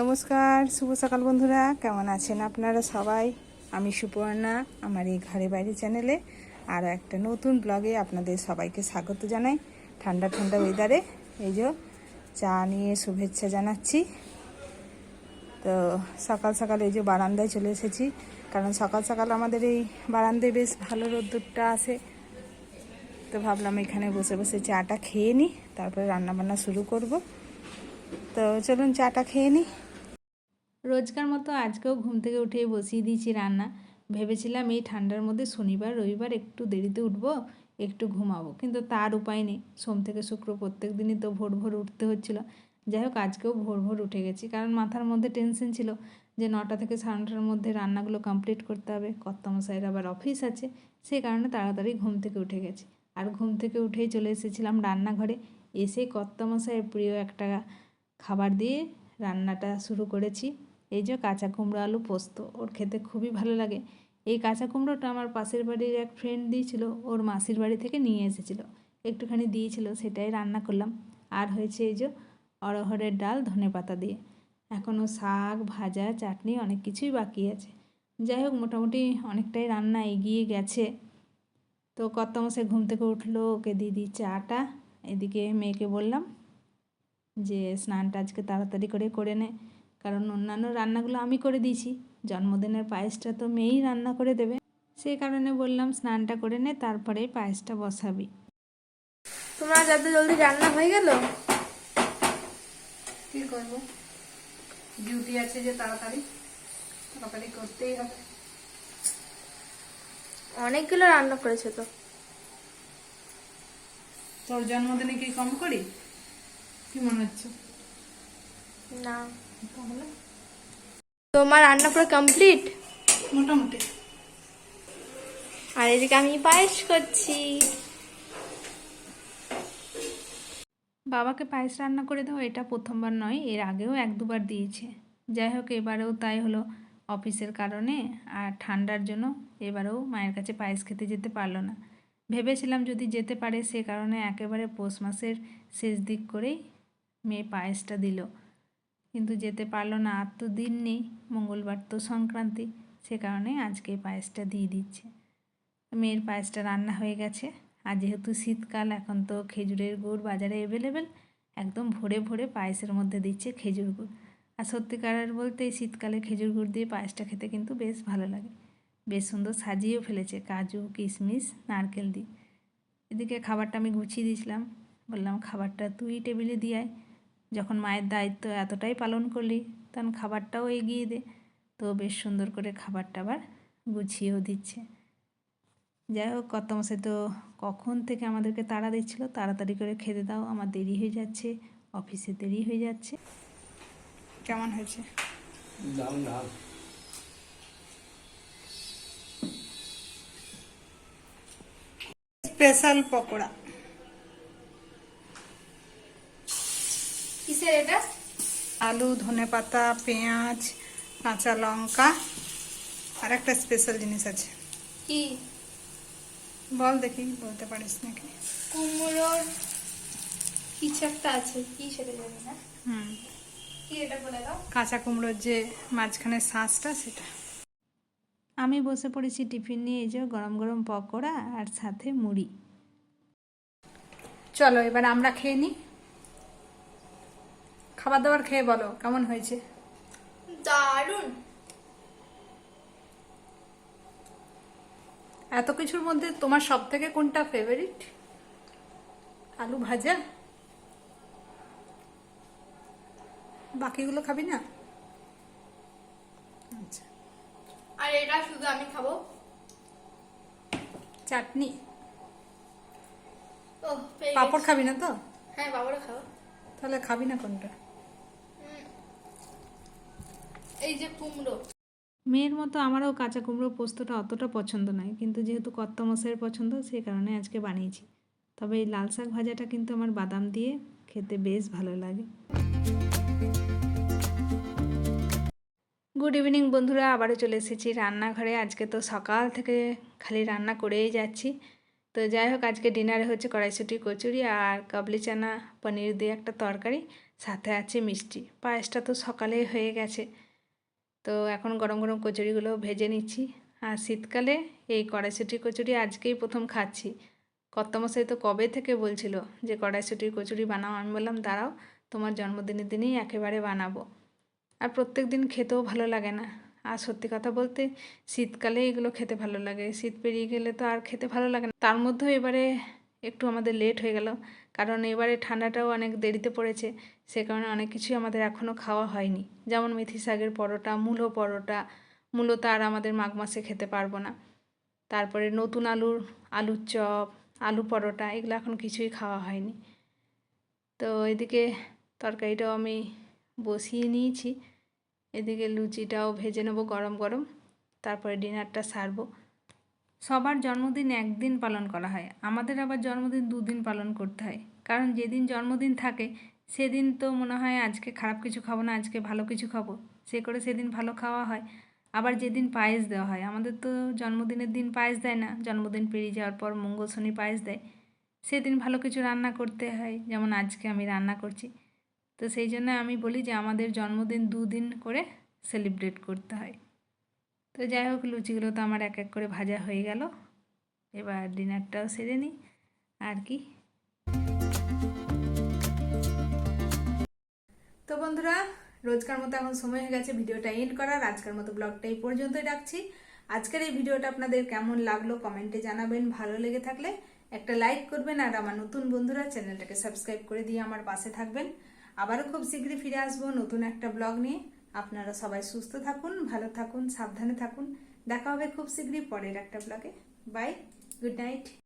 নমস্কার, শুভ সকাল বন্ধুরা। কেমন আছেন আপনারা সবাই? আমি সুপর্ণা, আমার এই ঘরে বাইরে চ্যানেলে আরও একটা নতুন ব্লগে আপনাদের সবাইকে স্বাগত জানাই। ঠান্ডা ঠান্ডা ওয়েদারে এই যে চা নিয়ে শুভেচ্ছা জানাচ্ছি। তো সকাল সকাল এই যে বারান্দায় চলে এসেছি। কারণ সকাল সকাল আমাদের এই বারান্দায় বেশ ভালো রোদ্দুরটা আসে। তো ভাবলাম এখানে বসে বসে চাটা খেয়ে নিই তারপরে রান্নাবান্না শুরু করব। তো চলুন চাটা খেয়ে নিই রোজকার মতো আজকেও ঘুম থেকে উঠে বসিয়ে দিয়েছি রান্না। ভেবেছিলাম এই ঠান্ডার মধ্যে শনিবার, রবিবার একটু দেরিতে উঠবো, একটু ঘুমাবো, কিন্তু তার উপায় নেই। সোম থেকে শুক্র প্রত্যেক দিনই তো ভোর ভোর উঠতে হচ্ছিল। যাই হোক, আজকেও ভোর ভোর উঠে গেছি, কারণ মাথার মধ্যে টেনশন ছিল যে নটা থেকে সাড়ে নটার মধ্যে রান্নাগুলো কমপ্লিট করতে হবে। কর্তামশাইয়ের আবার অফিস আছে সেই কারণে তাড়াতাড়ি ঘুম থেকে উঠে গেছি। আর ঘুম থেকে উঠেই চলে এসেছিলাম রান্নাঘরে। এসে কর্তামশাইয়ের প্রিয় একটা খাবার দিয়ে রান্নাটা শুরু করেছি। এই যে কাঁচা কুমড়ো আলু পোস্ত, ওর খেতে খুবই ভালো লাগে। এই কাঁচা কুমড়োটা আমার পাশের বাড়ির এক ফ্রেন্ড দিয়েছিল, ওর মাসির বাড়ি থেকে নিয়ে এসেছিল। একটুখানি দিয়েছিল, সেটাই রান্না করলাম। আর হয়েছে এই যে অরহরের ডাল, ধনে পাতা দিয়ে। এখনও শাক, ভাজা, চাটনি অনেক কিছুই বাকি আছে। যাই হোক, মোটামুটি অনেকটাই রান্না এগিয়ে গেছে। তো কর্তামশাই ঘুম থেকে উঠল, ওকে দিদি চাটা। এদিকে মেয়েকে বললাম যে, স্নানটা আজকে তাড়াতাড়ি করে করে নে। কারণ অন্যান্য রান্নাগুলো আমি করে দিয়েছি। জন্মদিনের পায়েসটা তো মেয়েই রান্না করে দেবে। সেই কারণে বললাম স্নানটা করে নে তারপরে পায়েসটা বসাবি। তোমার যাতে জলদি রান্না হয়ে গেল? কী করব? ডিউটি আছে যে তাড়াতাড়ি। তাড়াতাড়ি করতেই হবে। অনেকগুলো রান্না করেছ তো। তোর জন্মদিনে কি কম করি? কি মনে হচ্ছে? না। তোমার রান্না পুরো কমপ্লিট মোটামুটি। আর এদিকে আমি পায়েস করছি। বাবাকে পায়েস রান্না করে দেওয়া এটা প্রথমবার নয় এর আগেও এক দুবার দিয়েছে। যাই হোক এবারেও তাই হলো অফিসের কারণে আর ঠান্ডার জন্য এবারেও মায়ের কাছে পায়েস খেতে যেতে পারল না। ভেবেছিলাম যদি যেতে পারে সে কারণে একেবারে পৌষ মাসের শেষ দিক করেই মেয়ে পায়েসটা দিল। কিন্তু যেতে পারল না, আর তো দিন নেই, মঙ্গলবার তো সংক্রান্তি, সে কারণে আজকে পায়েসটা দিয়ে দিচ্ছে। মেয়ের পায়েসটা রান্না হয়ে গেছে, আর যেহেতু শীতকাল, এখন তো খেজুরের গুড় বাজারে অ্যাভেলেবেল একদম ভরে ভরে পায়েসের মধ্যে দিচ্ছে খেজুর গুড়। আর সত্যিকারের বলতে শীতকালে খেজুর গুড় দিয়ে পায়েসটা খেতে কিন্তু বেশ ভালো লাগে। বেশ সুন্দর সাজিয়েও ফেলেছে, কাজু, কিশমিশ, নারকেল দিয়ে। এদিকে খাবারটা আমি গুছিয়ে দিয়েছিলাম, বললাম খাবারটা তুই টেবিলে দিয়ে আয় যখন মায়ের দায়িত্ব এতটাই পালন করলি তখন খাবারটাও এগিয়ে দে। তো বেশ সুন্দর করে খাবারটা আবার গুছিয়েও দিচ্ছে। যাই হোক কর্তামশাই তো কখন থেকে আমাদেরকে তাড়া দিচ্ছিল তাড়াতাড়ি করে খেতে দাও আমার দেরি হয়ে যাচ্ছে অফিসে দেরি হয়ে যাচ্ছে। কেমন হয়েছে? স্পেশাল পকোড়া। কিসের এটা? আলু ধনে পাতা পেঁয়াজ কাঁচা লঙ্কা আর একটা স্পেশাল জিনিস আছে। কি? বল দেখি বলতে পারিস নাকি? কুমড়োর কিছু একটা আছে কি সেটা জানি না। হুম। কি এটা বলে দাও? কাঁচা কুমড়োর যে মাঝখানে শাঁসটা সেটা। আমি বসে পড়েছি টিফিন নিয়ে এই যে গরম গরম পকোড়া আর সাথে মুড়ি। চলো এবার আমরা খেয়ে নিই খাবার দাবার খেয়ে বলো কেমন হয়েছে? দারুণ এত কিছুর মধ্যে তোমার সব থেকে কোনটা ফেভারিট আলু ভাজা? বাকিগুলো খাবি না? আচ্ছা। আর এটা শুধু আমি খাব। চাটনি? ও পাঁপড় খাবি না তো? হ্যাঁ বাবারও খাব। তাহলে খাবি না কোনটা? এই যে কুমড়ো। মেয়ের মতো আমারও কাঁচা কুমড়ো পোস্তটা অতটা পছন্দ নয় কিন্তু যেহেতু কর্তামশাইয়ের পছন্দ সেই কারণে আজকে বানিয়েছি। তবে এই লাল শাক ভাজাটা কিন্তু আমার বাদাম দিয়ে খেতে বেশ ভালো লাগে। গুড ইভিনিং বন্ধুরা, আবারও চলে এসেছি রান্নাঘরে। আজকে তো সকাল থেকে খালি রান্না করেই যাচ্ছি। তো যাই হোক, আজকে ডিনারে হচ্ছে কড়াইশুটি, কচুরি আর কাবলি চানা, পনির দিয়ে একটা তরকারি, সাথে আছে মিষ্টি। পায়েসটা তো সকালেই হয়ে গেছে। তো এখন গরম গরম কচুরিগুলো ভেজে নিচ্ছি। আর শীতকালে এই কড়াইশুটি কচুরি আজকেই প্রথম খাচ্ছি। কর্তামশাই তো কবে থেকে বলছিল যে কড়াইশুটির কচুরি বানাও? আমি বললাম, দাঁড়াও, তোমার জন্মদিনের দিনেই একেবারে বানাবো। আর প্রত্যেক দিন খেতেও ভালো লাগে না। আর সত্যি কথা বলতে, শীতকালে এগুলো খেতে ভালো লাগে। শীত পেরিয়ে গেলে তো আর খেতে ভালো লাগে না। তার মধ্যেও এবারে একটু আমাদের লেট হয়ে গেল। কারণ এবারে ঠান্ডাটাও অনেক দেরিতে পড়েছে, সে কারণে অনেক কিছুই আমাদের এখনও খাওয়া হয়নি। যেমন মেথি শাকের পরোটা, মূলো পরোটা মূলো তো আর আমাদের মাঘ মাসে খেতে পারব না। তারপরে নতুন আলুর আলুর চপ, আলু পরোটা, এগুলো এখন কিছুই খাওয়া হয়নি। তো এদিকে তরকারিটাও আমি বসিয়ে নিয়েছি। এদিকে লুচিটাও ভেজে নেব গরম গরম। তারপরে ডিনারটা সারবো। সবার জন্মদিন একদিন পালন করা হয়। আমাদের আবার জন্মদিন দুদিন পালন করতে হয়। কারণ যেদিন জন্মদিন থাকে, সেদিন তো মনে হয় আজকে খারাপ কিছু খাব না, আজকে ভালো কিছু খাব। সে করে সেদিন ভালো খাওয়া হয়। আবার যেদিন পায়েস দেওয়া হয়, আমাদের তো জন্মদিনের দিন পায়েস দেয় না। জন্মদিন পেরিয়ে যাওয়ার পর মঙ্গল শনি পায়েস দেয়। সেদিন ভালো কিছু রান্না করতে হয়, যেমন আজকে আমি রান্না করছি। তো সেই জন্য আমি বলি যে আমাদের জন্মদিন দুদিন করে সেলিব্রেট করতে হয়। তো যাই হোক, লুচিগুলো তো আমার এক এক করে ভাজা হয়ে গেল। এবার ডিনারটাও সেরে নিই। আর কি? তো বন্ধুরা, রোজকার মতো এখন সময় হয়ে গেছে ভিডিওটা এন্ড করার। আজকের মতো ব্লগটা এই পর্যন্তই রাখছি। আজকের এই ভিডিওটা আপনাদের কেমন লাগল কমেন্টে জানাবেন। ভালো লেগে থাকলে একটা লাইক করবেন আর আমার নতুন বন্ধুরা চ্যানেলটাকে সাবস্ক্রাইব করে দিয়ে আমার পাশে থাকবেন। আবারও খুব শীঘ্রই ফিরে আসব নতুন একটা ব্লগ নিয়ে। আপনারা সবাই সুস্থ থাকুন, ভালো থাকুন, সাবধানে থাকুন। দেখা হবে খুব শীঘ্রই পরের একটা ব্লগে বাই গুড নাইট